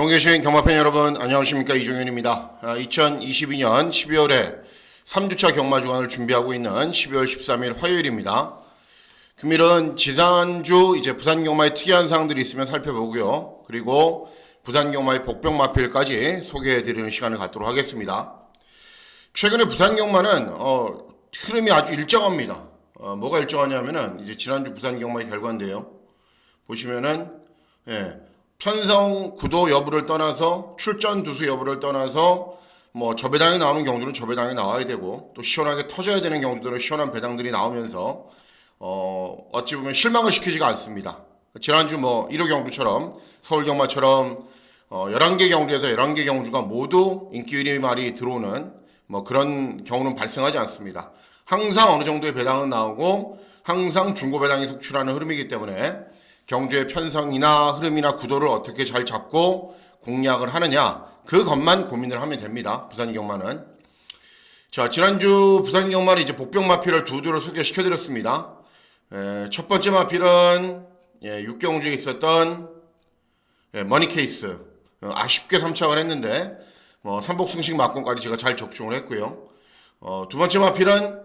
정계신 경마팬 여러분 안녕하십니까 이종현입니다. 2022년 12월에 3주차 경마 주간을 준비하고 있는 12월 13일 화요일입니다. 금일은 지난주 이제 부산 경마의 특이한 사항들이 있으면 살펴보고요. 그리고 부산 경마의 복병 마필까지 소개해 드리는 시간을 갖도록 하겠습니다. 최근에 부산 경마는 어, 흐름이 아주 일정합니다. 어, 뭐가 일정하냐면은 이제 지난주 부산 경마의 결과인데요. 보시면은 예, 편성 구도 여부를 떠나서 출전 두수 여부를 떠나서 뭐 저배당이 나오는 경주는 저배당이 나와야 되고 또 시원하게 터져야 되는 경주들은 시원한 배당들이 나오면서 어 어찌 보면 실망을 시키지가 않습니다. 지난주 뭐 1호 경주처럼 서울 경마처럼 어 11개 경주에서 11개 경주가 모두 인기 1위 말이 들어오는 뭐 그런 경우는 발생하지 않습니다. 항상 어느 정도의 배당은 나오고 항상 중고 배당이 속출하는 흐름이기 때문에 경주의 편성이나 흐름이나 구도를 어떻게 잘 잡고 공략을 하느냐 그것만 고민을 하면 됩니다. 부산 경마는 자 지난주 부산 경마는 이제 복병 마필을 두 두로 소개시켜 드렸습니다. 첫 번째 마필은 예, 육경주에 있었던 예, 머니 케이스 어, 아쉽게 3착을 했는데 뭐 삼복승식 막공까지 제가 잘 적중을 했고요. 어, 두 번째 마필은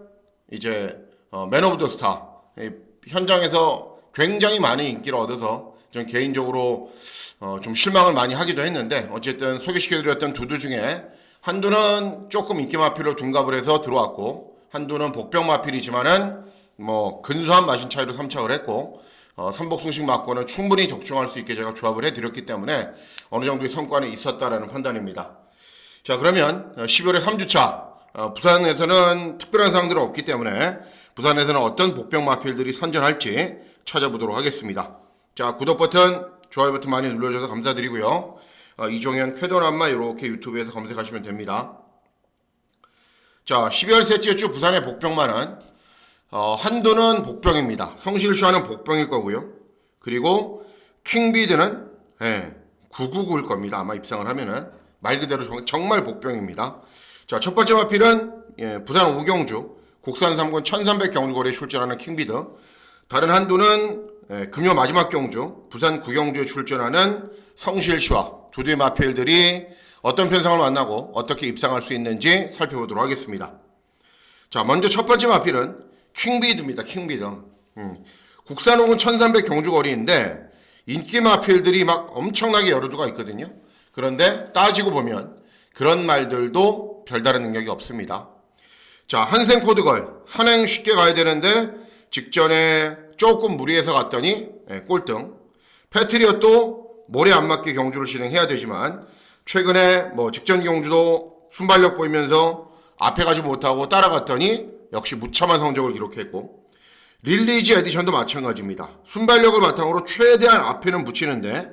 이제 어, 맨 오브 더 스타 예, 현장에서 굉장히 많은 인기를 얻어서 전 개인적으로 어, 좀 실망을 많이 하기도 했는데 어쨌든 소개시켜드렸던 두두 중에 한두는 조금 인기 마필로 둔갑을 해서 들어왔고 한두는 복병 마필이지만은 뭐 근소한 마신 차이로 3착을 했고 어, 삼복승식 맞고는 충분히 적중할 수 있게 제가 조합을 해드렸기 때문에 어느 정도의 성과는 있었다라는 판단입니다. 자 그러면 12월의 3주차 어, 부산에서는 특별한 사항들은 없기 때문에 부산에서는 어떤 복병 마필들이 선전할지 찾아보도록 하겠습니다. 자 구독 버튼, 좋아요 버튼 많이 눌러주셔서 감사드리고요. 어, 이종현 쾌도남마 이렇게 유튜브에서 검색하시면 됩니다. 자 12월 셋째 주 부산의 복병만은 어, 한도는 복병입니다. 성실슈아는 복병일 거고요. 그리고 킹비드는 예, 999일 겁니다. 아마 입상을 하면은 말 그대로 정, 정말 복병입니다. 자, 첫 번째 마필은 예, 부산 우경주 국산 3군 1300 경주거리에 출전하는 킹비드. 다른 한도는 예, 금요 마지막 경주 부산 구경주에 출전하는 두 대의 마필들이 어떤 편성을 만나고 어떻게 입상할 수 있는지 살펴보도록 하겠습니다. 자, 먼저 첫 번째 마필은 킹비드입니다. 킹비드. 음. 국산홍은 1300 경주거리인데 인기 마필들이 막 엄청나게 여러 두가 있거든요. 그런데 따지고 보면 그런 말들도 별다른 능력이 없습니다. 자, 한생 코드걸 선행 쉽게 가야 되는데 직전에 조금 무리해서 갔더니 예, 꼴등. 패트리엇도 모래 안 맞게 경주를 진행해야 되지만 최근에 뭐 직전 경주도 순발력 보이면서 앞에 가지 못하고 따라갔더니 역시 무참한 성적을 기록했고 릴리지 에디션도 마찬가지입니다. 순발력을 바탕으로 최대한 앞에는 붙이는데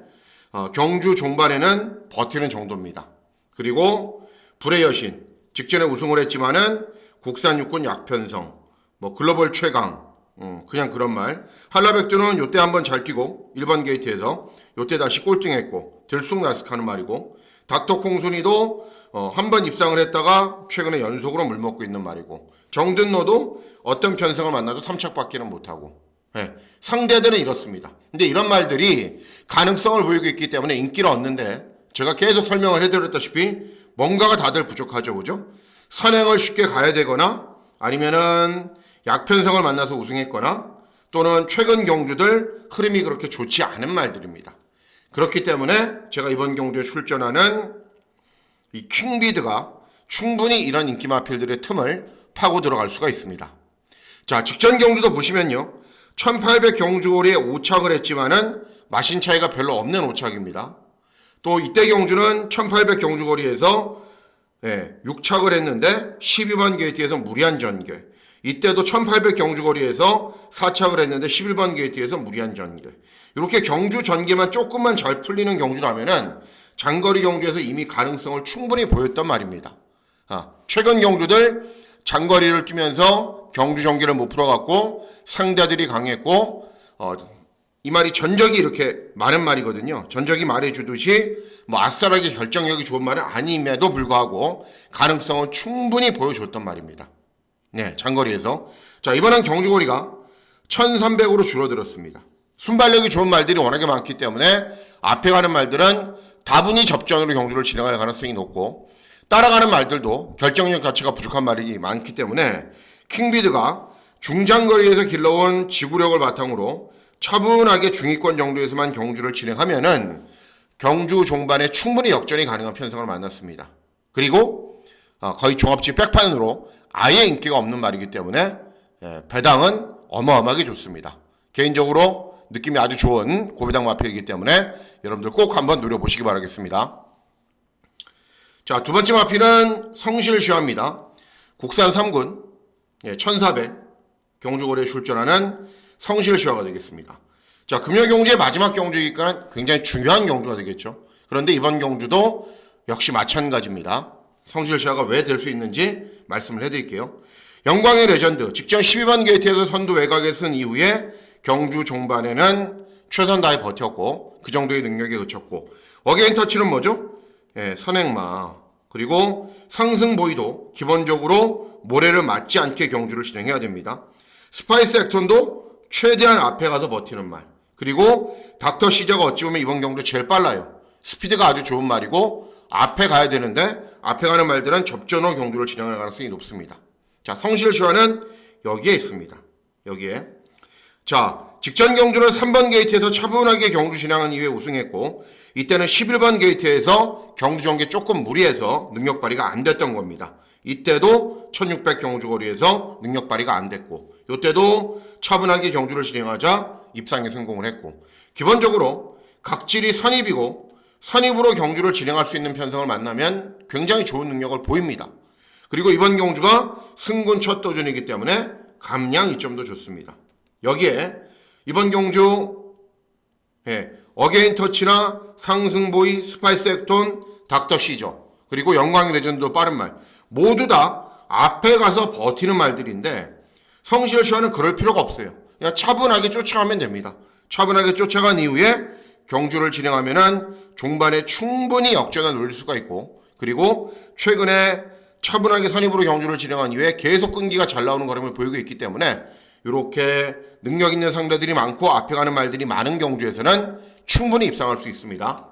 어, 경주 종반에는 버티는 정도입니다. 그리고 불의 여신 직전에 우승을 했지만은 국산 육군 약편성 뭐 글로벌 최강 음, 그냥 그런 말 한라백두는 요때 한번 잘 뛰고 1번 게이트에서 요때 다시 꼴등했고 들쑥날쑥하는 말이고 닥터 콩순이도 어, 한 번 입상을 했다가 최근에 연속으로 물먹고 있는 말이고 정든노도 어떤 편성을 만나도 3착밖에는 못하고 예, 상대들은 이렇습니다. 근데 이런 말들이 가능성을 보이고 있기 때문에 인기를 얻는데 제가 계속 설명을 해드렸다시피 뭔가가 다들 부족하죠, 그죠? 선행을 쉽게 가야 되거나 아니면은 약편성을 만나서 우승했거나 또는 최근 경주들 흐름이 그렇게 좋지 않은 말들입니다. 그렇기 때문에 제가 이번 경주에 출전하는 이 킹비드가 충분히 이런 인기 마필들의 틈을 파고 들어갈 수가 있습니다. 자, 직전 경주도 보시면요. 1800 경주거리에 5착을 했지만은 마신 차이가 별로 없는 5착입니다. 또 이때 경주는 1800 경주거리에서 예, 6착을 했는데 12번 게이트에서 무리한 전개. 이때도 1800 경주거리에서 4착을 했는데 11번 게이트에서 무리한 전개. 이렇게 경주 전개만 조금만 잘 풀리는 경주라면은 장거리 경주에서 이미 가능성을 충분히 보였단 말입니다. 아, 최근 경주들 장거리를 뛰면서 경주 전개를 못 풀어갖고 상대들이 강했고 어, 이 말이 전적이 이렇게 많은 말이거든요. 전적이 말해주듯이 뭐 아싸라게 결정력이 좋은 말은 아님에도 불구하고 가능성은 충분히 보여줬단 말입니다. 네, 장거리에서. 자, 이번엔 경주거리가 1300으로 줄어들었습니다. 순발력이 좋은 말들이 워낙에 많기 때문에 앞에 가는 말들은 다분히 접전으로 경주를 진행할 가능성이 높고 따라가는 말들도 결정력 자체가 부족한 말이 많기 때문에 킹비드가 중장거리에서 길러온 지구력을 바탕으로 차분하게 중위권 정도에서만 경주를 진행하면은 경주 종반에 충분히 역전이 가능한 편성을 만났습니다. 그리고 어, 거의 종합지 백판으로 아예 인기가 없는 말이기 때문에 예, 배당은 어마어마하게 좋습니다. 개인적으로 느낌이 아주 좋은 고배당 마필이기 때문에 여러분들 꼭 한번 노려보시기 바라겠습니다. 자, 두 번째 마필은 성실시화입니다. 국산 3군 예, 1400 경주거리에 출전하는 성실시화가 되겠습니다. 자, 금요 경주의 마지막 경주이니까 굉장히 중요한 경주가 되겠죠. 그런데 이번 경주도 역시 마찬가지입니다. 성실시화가 왜 될 수 있는지 말씀을 해드릴게요. 영광의 레전드 직전 12번 게이트에서 선두 외곽에 쓴 이후에 경주 종반에는 최선 다해 버텼고 그 정도의 능력에 그쳤고 어게인 터치는 뭐죠? 예, 선행마 그리고 상승 보이도 기본적으로 모래를 맞지 않게 경주를 진행해야 됩니다. 스파이스 액톤도 최대한 앞에 가서 버티는 말 그리고 닥터 시저가 어찌 보면 이번 경주 제일 빨라요. 스피드가 아주 좋은 말이고 앞에 가야 되는데 앞에 가는 말들은 접전호 경주를 진행할 가능성이 높습니다. 자, 성실시화는 여기에 있습니다. 여기에. 자, 직전 경주를 3번 게이트에서 차분하게 경주 진행한 이후에 우승했고, 이때는 11번 게이트에서 경주 전개 조금 무리해서 능력 발휘가 안 됐던 겁니다. 이때도 1600 경주 거리에서 능력 발휘가 안 됐고, 이때도 차분하게 경주를 진행하자 입상에 성공을 했고, 기본적으로 각질이 선입이고, 선입으로 경주를 진행할 수 있는 편성을 만나면 굉장히 좋은 능력을 보입니다. 그리고 이번 경주가 승군 첫 도전이기 때문에 감량 이점도 좋습니다. 여기에 이번 경주 예, 어게인 터치나 상승보이, 스파이스 액톤, 닥터 시저 그리고 영광의 레전드 빠른 말 모두 다 앞에 가서 버티는 말들인데 성실 시와는 그럴 필요가 없어요. 그냥 차분하게 쫓아가면 됩니다. 차분하게 쫓아간 이후에 경주를 진행하면은 종반에 충분히 역전을 노릴 수가 있고 그리고 최근에 차분하게 선입으로 경주를 진행한 이후에 계속 끈기가 잘 나오는 걸음을 보이고 있기 때문에 이렇게 능력 있는 상대들이 많고 앞에 가는 말들이 많은 경주에서는 충분히 입상할 수 있습니다.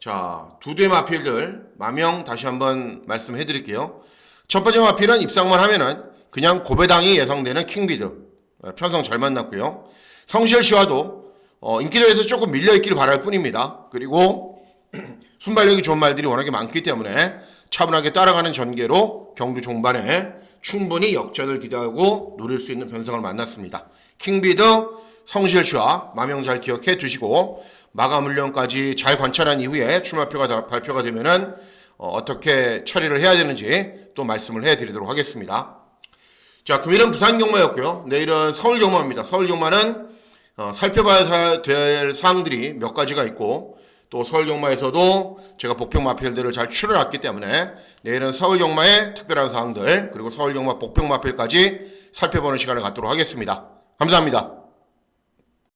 자, 두 대의 마필들 마명 다시 한번 말씀해 드릴게요. 첫 번째 마필은 입상만 하면은 그냥 고배당이 예상되는 킹비드 어, 편성 잘 만났고요. 성실 씨와도 어, 인기도에서 조금 밀려 있기를 바랄 뿐입니다. 그리고 순발력이 좋은 말들이 워낙에 많기 때문에 차분하게 따라가는 전개로 경주 종반에 충분히 역전을 기대하고 노릴 수 있는 변성을 만났습니다. 킹비드 성실씨와 마명 잘 기억해 두시고 마감 훈련까지 잘 관찰한 이후에 출마표가 다- 발표가 되면은 어, 떻게 처리를 해야 되는지 또 말씀을 해드리도록 하겠습니다. 자, 금일은 부산 경마였고요. 내일은 서울 경마입니다. 서울 경마는 어, 살펴봐야 사- 될 사항들이 몇 가지가 있고 또 서울 경마에서도 제가 복평 마필들을 잘 추려놨기 때문에 내일은 서울 경마의 특별한 사항들 그리고 서울 경마 복평 마필까지 살펴보는 시간을 갖도록 하겠습니다. 감사합니다.